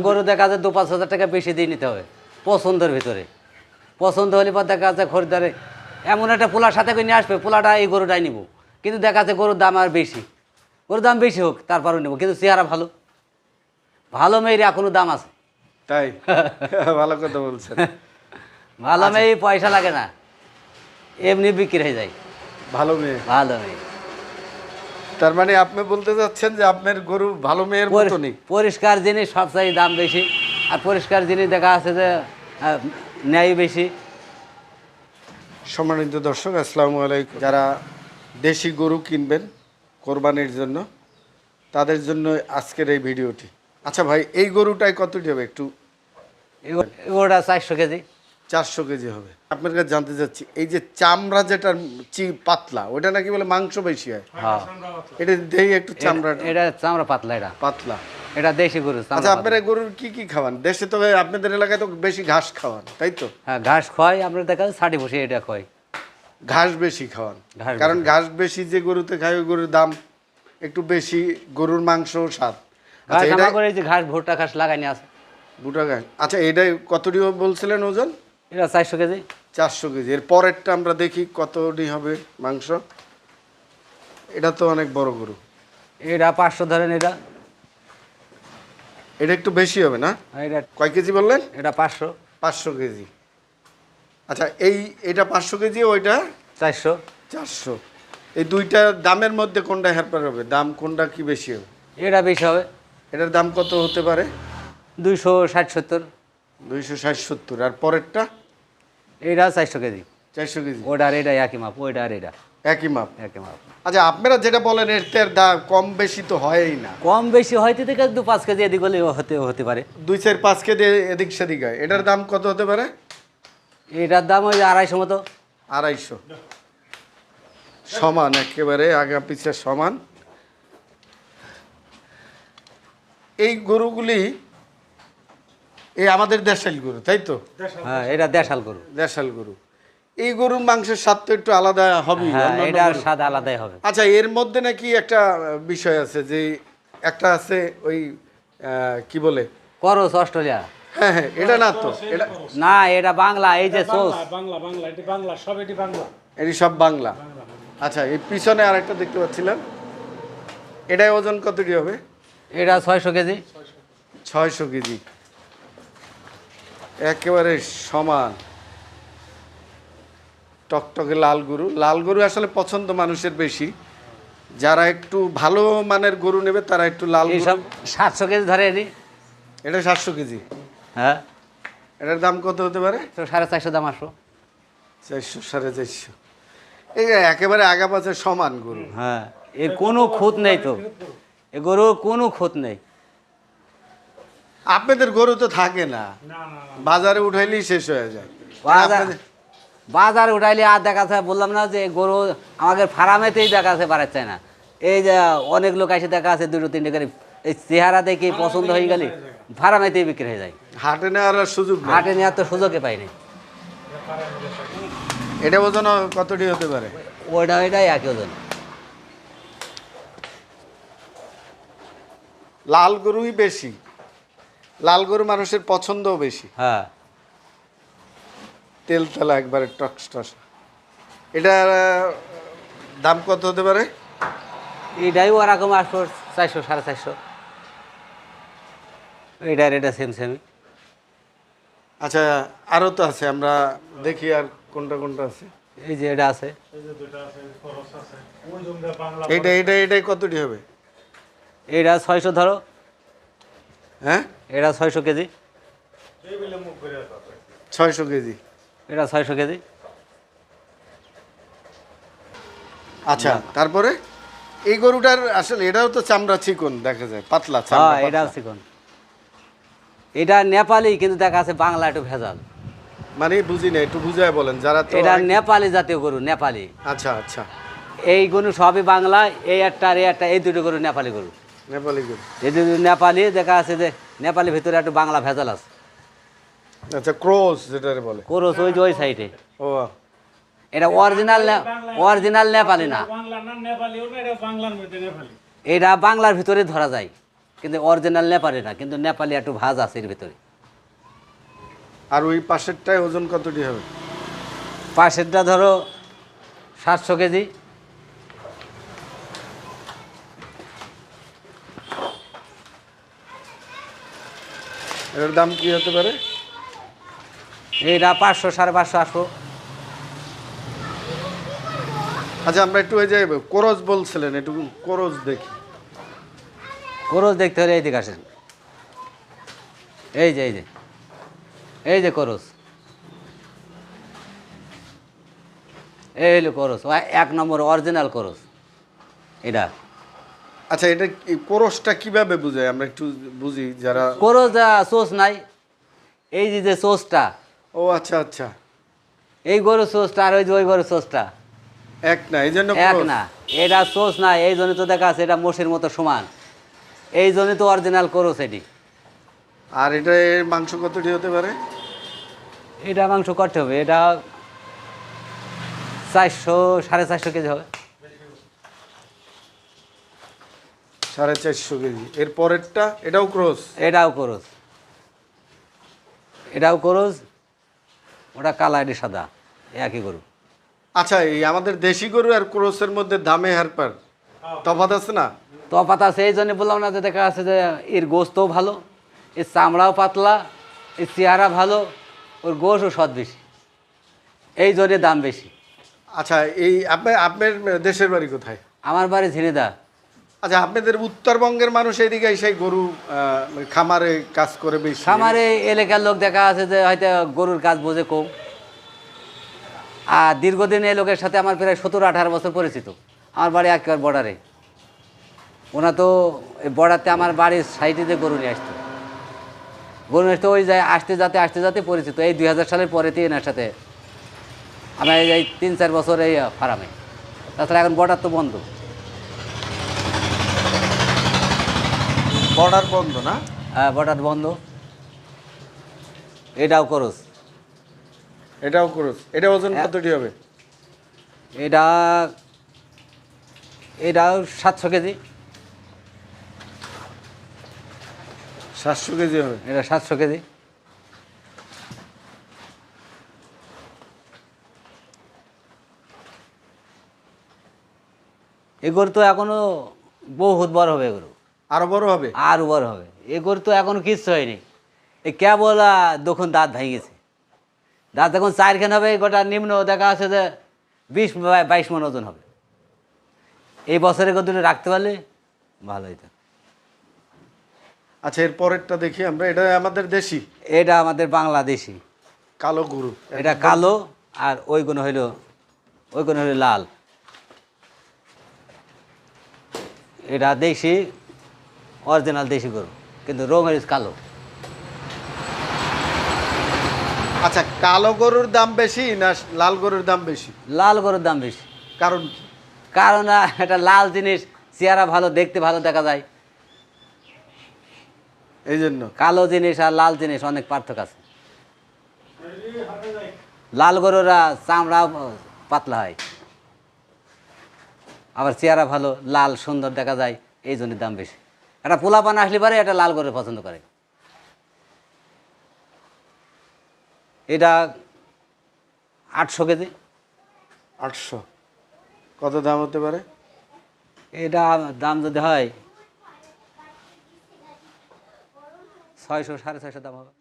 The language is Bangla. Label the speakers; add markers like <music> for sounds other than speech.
Speaker 1: গরু দেখা যায় দু পাঁচ হাজার টাকা বেশি দিয়ে নিতে হবে পছন্দের ভিতরে। পছন্দ হলে পর দেখা যাচ্ছে খরিদ্দারে এমন একটা পোলার সাথে করে নিয়ে আসবে পোলাটা এই গরুটাই নিব। কিন্তু দেখা যাচ্ছে গরুর দাম আর বেশি। গরুর দাম বেশি হোক তারপরও নেব কিন্তু চেহারা ভালো। ভালো মেয়ের এখনও দাম আছে।
Speaker 2: তাই? <laughs> ভালো কথা বলছেন।
Speaker 1: ভালো মেয়ে পয়সা লাগে না এমনি বিক্রি হয়ে যায়।
Speaker 2: ভালো মেয়ে।
Speaker 1: ভালো মেয়ে।
Speaker 2: তার মানে আপনি বলতে চাচ্ছেন যে আপনার গরু ভালো মেয়ের মতনই?
Speaker 1: পরিষ্কার জিনিস সবচেয়ে দাম বেশি। আর পরিষ্কার জিনিস দেখা আছে যে ন্যায় বেশি।
Speaker 2: সম্মানিত দর্শক আসসালামু আলাইকুম। যারা দেশি গরু কিনবেন কোরবানির জন্য তাদের জন্য আজকের এই ভিডিওটি। আচ্ছা ভাই এই গরুটাই কতটি হবে একটু?
Speaker 1: এগোটা চারশো কেজি।
Speaker 2: চারশো কেজি হবে। আপনার কাছে জানতে চাচ্ছি এই যে চামড়া যেটা চি পাতলা ওটা নাকি বলে মাংস বেশি হয়?
Speaker 1: হ্যাঁ
Speaker 2: এটা দেই একটু চামড়া।
Speaker 1: এটা- চামড়া পাতলা এটা।
Speaker 2: পাতলা।
Speaker 1: এটা দেশি গরু
Speaker 2: আচ্ছা আপনারা গরুর কি কি খাওয়ান? দেশে তো আপনাদের এলাকায় তো বেশি ঘাস খাওয়ান তাই তো?
Speaker 1: হ্যাঁ ঘাস খয় আপনার দেখা ষাটি বসে এটা খয়
Speaker 2: ঘাস বেশি খাওয়ান। কারণ ঘাস বেশি যে গরুতে খায় ওই গরুর দাম একটু বেশি গরুর মাংস স্বাদ। আচ্ছা এটা
Speaker 1: করে এই যে ঘাস ভুট্টা ঘাস লাগাইনি আছে
Speaker 2: বুটা ঘাস। আচ্ছা এটাই কতটি বলছিলেন ওজন?
Speaker 1: এটা চারশো কেজি?
Speaker 2: চারশো কেজি। এর পরেরটা আমরা দেখি কতটি হবে মাংস। এটা তো অনেক বড় গরু।
Speaker 1: এটা পাঁচশো ধরেন এটা।
Speaker 2: এটা একটু বেশি হবে না?
Speaker 1: এটা
Speaker 2: কয় কেজি বললেন?
Speaker 1: এটা পাঁচশো।
Speaker 2: পাঁচশো কেজি। আচ্ছা এই এটা পাঁচশো কেজি ওইটা?
Speaker 1: চারশো।
Speaker 2: চারশো। এই দুইটা দামের মধ্যে কোনটা হেরপার হবে? দাম কোনটা কি বেশি হবে?
Speaker 1: এটা বেশি হবে।
Speaker 2: এটার দাম কত হতে পারে?
Speaker 1: দুইশো ষাট সত্তর।
Speaker 2: দুইশো ষাট সত্তর। আর পরেরটা?
Speaker 1: এটা চারশো কেজি।
Speaker 2: চারশো কেজি।
Speaker 1: ওটা আর এটা একই মাপ ওইটা আর এটা
Speaker 2: একই মাপ।
Speaker 1: একই মাপ।
Speaker 2: আচ্ছা আপনারা যেটা বলেন এর দাম কম বেশি তো হয়ই না।
Speaker 1: কম বেশি হয়তো থেকে দু পাঁচ কেজি এদিক হলে হতে হতে পারে।
Speaker 2: দুই চার পাঁচ কেজি এদিক সেদিক হয়। এটার দাম কত হতে পারে?
Speaker 1: এটার দাম ওই আড়াইশো মতো।
Speaker 2: আড়াইশো। সমান একেবারে আগা পিছে সমান। এই গরুগুলি এই আমাদের দেশাল গরু তাই তো?
Speaker 1: হ্যাঁ এটা দেশাল গরু।
Speaker 2: দেশাল গরু। এই গরুর মাংসের স্বাদ তো একটু আলাদা হবে
Speaker 1: হ্যাঁ এটার স্বাদ আলাদাই হবে।
Speaker 2: আচ্ছা এর মধ্যে নাকি একটা বিষয় আছে যে একটা আছে ওই কি বলে?
Speaker 1: করস অস্ট্রেলিয়া।
Speaker 2: হ্যাঁ হ্যাঁ এটা না তো এটা
Speaker 1: না এটা বাংলা এই যে সোস
Speaker 3: বাংলা বাংলা বাংলা এটি বাংলা সব এটি বাংলা।
Speaker 2: এটি সব বাংলা। আচ্ছা এই পিছনে আরেকটা দেখতে পাচ্ছিলাম। এটাই ওজন কতটি হবে?
Speaker 1: এটা ছয়শো কেজি।
Speaker 2: ছয়শো কেজি। একেবারে সমান। টকটকে লাল গরু। লাল গরু আসলে পছন্দ মানুষের বেশি। যারা একটু ভালো মানের গরু নেবে তারা একটু লাল
Speaker 1: সাতশো কেজি ধরে এনি।
Speaker 2: এটা সাতশো কেজি।
Speaker 1: হ্যাঁ।
Speaker 2: এটার দাম কত হতে পারে?
Speaker 1: তো সাড়ে চারশো দাম আসো
Speaker 2: চারশো সাড়ে চারশো। এই একেবারে আগা পাশে সমান গরু।
Speaker 1: হ্যাঁ এর কোনো খুঁত নেই তো। এ গরুর কোনো খুঁত নেই।
Speaker 2: আপনাদের গরু তো থাকে না।
Speaker 3: না না না।
Speaker 2: বাজারে উঠাইলেই শেষ হয়ে যায়।
Speaker 1: বাজার বাজার উঠাইলে আর দেখা যাচ্ছে বললাম না যে গরু আমাদের ফার্মেতেই দেখা যাচ্ছে বাড়াচ্ছে না। এই যে অনেক লোক এসে দেখা আছে দুটো তিনটে করে। এই চেহারা দেখে পছন্দ হয়ে গেলে ফার্মেতেই বিক্রি হয়ে যায়।
Speaker 2: হাটে নেওয়ার আর সুযোগ
Speaker 1: হাটে নেওয়ার তো সুযোগে পাইনি
Speaker 2: এটা ওজন কতটি হতে পারে?
Speaker 1: ওইটা ওইটাই একই ওজন।
Speaker 2: লাল গরুই বেশি। লাল গরু মানুষের পছন্দও বেশি।
Speaker 1: হ্যাঁ।
Speaker 2: তেল তেলা একবারে টক্স টস। এটার আহ, দাম কত হতে পারে?
Speaker 1: এইটাই ওরকম আসব চারশো সাড়ে চারশো। এইটার এটা সেম সেমই
Speaker 2: আচ্ছা আরও তো আছে আমরা দেখি আর কোনটা কোনটা আছে।
Speaker 1: এই যে এটা আছে।
Speaker 3: এই যে দুটো আছে খরচ আছে। ওই জন্য বাংলা
Speaker 2: এইটা এইটা এটাই কতটি হবে?
Speaker 1: এটা ছয়শো ধরো।
Speaker 2: হ্যাঁ?
Speaker 1: এটা ছয়শো কেজি।
Speaker 2: ছয়শো কেজি।
Speaker 1: এটা ছয়শো কেজি।
Speaker 2: আচ্ছা তারপরে? এই গরুটার আসলে এটাও তো চামড়া চিকন দেখা যায় পাতলা চামড়া
Speaker 1: হ্যাঁ এটা চিকন। এটা নেপালি কিন্তু দেখা আছে বাংলা একটু ভেজাল।
Speaker 2: মানে বুঝি না একটু বুঝায় বলেন যারা তো
Speaker 1: এটা নেপালি জাতীয় গরু নেপালি।
Speaker 2: আচ্ছা আচ্ছা।
Speaker 1: এই গরু সবই বাংলা এই একটা আর এই একটা এই দুটো গরু নেপালি গরু।
Speaker 2: নেপালি
Speaker 1: এই নেপালি দেখা আছে যে নেপালি ভিতরে একটু বাংলা ভেজাল আছে।
Speaker 2: আচ্ছা ক্রস যেটারে বলে।
Speaker 1: করস ওই যে ওই সাইডে।
Speaker 2: ও
Speaker 1: এটা অরিজিনাল অরিজিনাল নেপালি না।
Speaker 3: বাংলা না নেপালি ওটা এটা বাংলার মধ্যে
Speaker 1: এটা বাংলার ভিতরে ধরা যায় কিন্তু অরিজিনাল নেপালি না কিন্তু নেপালি একটু ভাজ আছে এর ভিতরে।
Speaker 2: আর ওই পাশেরটায় ওজন কতটি হবে?
Speaker 1: পাশেরটা ধরো সাতশো কেজি।
Speaker 2: এর দাম কি হতে পারে?
Speaker 1: এইটা পাঁচশো সাড়ে পাঁচশো আসব।
Speaker 2: আচ্ছা আমরা একটু ওই যে কোরস বলছিলেন একটু কোরস দেখি।
Speaker 1: করজ দেখতে হলে এইদিকে আসেন। এই যে এই যে। এই যে করজ। এই হলো করজ। ও এক নম্বর অরিজিনাল করজ। এটা।
Speaker 2: আচ্ছা এটা কোরসটা কীভাবে বুঝায়? আমরা একটু বুঝি যারা
Speaker 1: করজ সোস নাই। এই যে যে সোসটা।
Speaker 2: ও আচ্ছা আচ্ছা।
Speaker 1: এই গরুর সোসটা আর ওই যে ওই গরুর সোসটা।
Speaker 2: এক না এই জন্য
Speaker 1: এক না। এটা সোস না এই জন্য তো দেখা আছে এটা মোষের মতো সমান। এই জন্য তো অরিজিনাল কোরস এটি।
Speaker 2: আর এটা এর মাংস কতটি হতে পারে?
Speaker 1: এটা মাংস করতে হবে এটা চারশো সাড়ে চারশো কেজি হবে।
Speaker 2: সাড়ে চারশো কেজি। এর পরেরটা এটাও ক্রস?
Speaker 1: এটাও এটাও ওটা কালা এটি সাদা একই গরু।
Speaker 2: আচ্ছা এই আমাদের দেশি গরু আর ক্রসের মধ্যে দামে হারপার তফাৎ আছে না?
Speaker 1: তফাত আছে এই জন্য বললাম না যে দেখা আছে যে এর গোস্তও ভালো এর চামড়াও পাতলা এর চেহারা ভালো ওর গোশও সৎ বেশি। এই জন্য দাম বেশি।
Speaker 2: আচ্ছা এই আপনার আপনার দেশের বাড়ি কোথায়?
Speaker 1: আমার বাড়ি ঝিনেদা
Speaker 2: আচ্ছা আপনাদের উত্তরবঙ্গের মানুষ এদিকে সেই গরু খামারে কাজ করে বেশি।
Speaker 1: খামারে এলাকার লোক দেখা আছে যে হয়তো গরুর কাজ বোঝে কম। আর দীর্ঘদিন এই লোকের সাথে আমার প্রায় সতেরো আঠারো বছর পরিচিত। আমার বাড়ি একেবারে বর্ডারে ওনা তো বর্ডারতে আমার বাড়ির সাইডে যে গরু নিয়ে আসতো। গরু নিয়ে আসতো ওই যায় আসতে যাতে আসতে যাতে পরিচিত। এই দুই হাজার সালের পরেতেই এনার সাথে আমার এই তিন চার বছর এই ফার্মে তাছাড়া এখন বর্ডার তো বন্ধ।
Speaker 2: বর্ডার বন্ধ না?
Speaker 1: হ্যাঁ বর্ডার বন্ধ। এটাও করস।
Speaker 2: এটাও ক্রস। এটা ওজন
Speaker 1: হ্যাঁ।
Speaker 2: কতটি হবে?
Speaker 1: এটা এটাও সাতশো কেজি।
Speaker 2: সাতশো কেজি হবে?
Speaker 1: এটা সাতশো কেজি। এগুলো তো এখনও বহুত বড় হবে এগুলো।
Speaker 2: আরও বড় হবে?
Speaker 1: আরও বড় হবে। এ গরু তো এখনও কিচ্ছু হয়নি। এ কেবল আহ, দাঁত ভেঙে গেছে দাঁত এখন চারখান হবে গোটা নিম্ন দেখা আছে যে বিশ বাইশ মন ওজন হবে। এই বছরে গরুটা রাখতে পারলে ভালো হইতো।
Speaker 2: আচ্ছা এর পরেরটা দেখি আমরা। এটা আমাদের দেশি?
Speaker 1: এটা আমাদের বাংলাদেশি।
Speaker 2: কালো গরু।
Speaker 1: এটা কালো আর ওই গুণ হইল ওই গুণ হইল লাল। এটা দেশি অরিজিনাল দেশি গরু কিন্তু রং হইল কালো।
Speaker 2: আচ্ছা কালো গরুর দাম বেশি না লাল গরুর দাম বেশি?
Speaker 1: লাল গরুর দাম বেশি।
Speaker 2: কারণ? কি?
Speaker 1: কারণ এটা লাল জিনিস চেহারা ভালো দেখতে ভালো দেখা যায়।
Speaker 2: এই জন্য
Speaker 1: কালো জিনিস আর লাল জিনিস অনেক পার্থক্য আছে। লাল গরুরা চামড়া পাতলা হয়। আবার চেহারা ভালো লাল সুন্দর দেখা যায় এই জন্য দাম বেশি। একটা পোলা পান আসলে পারে এটা লাল করে পছন্দ করে। এটা আটশো কেজি।
Speaker 2: আটশো। কত দাম হতে পারে?
Speaker 1: এটা দাম যদি হয় ছয়শো সাড়ে ছয়শো দাম হবে।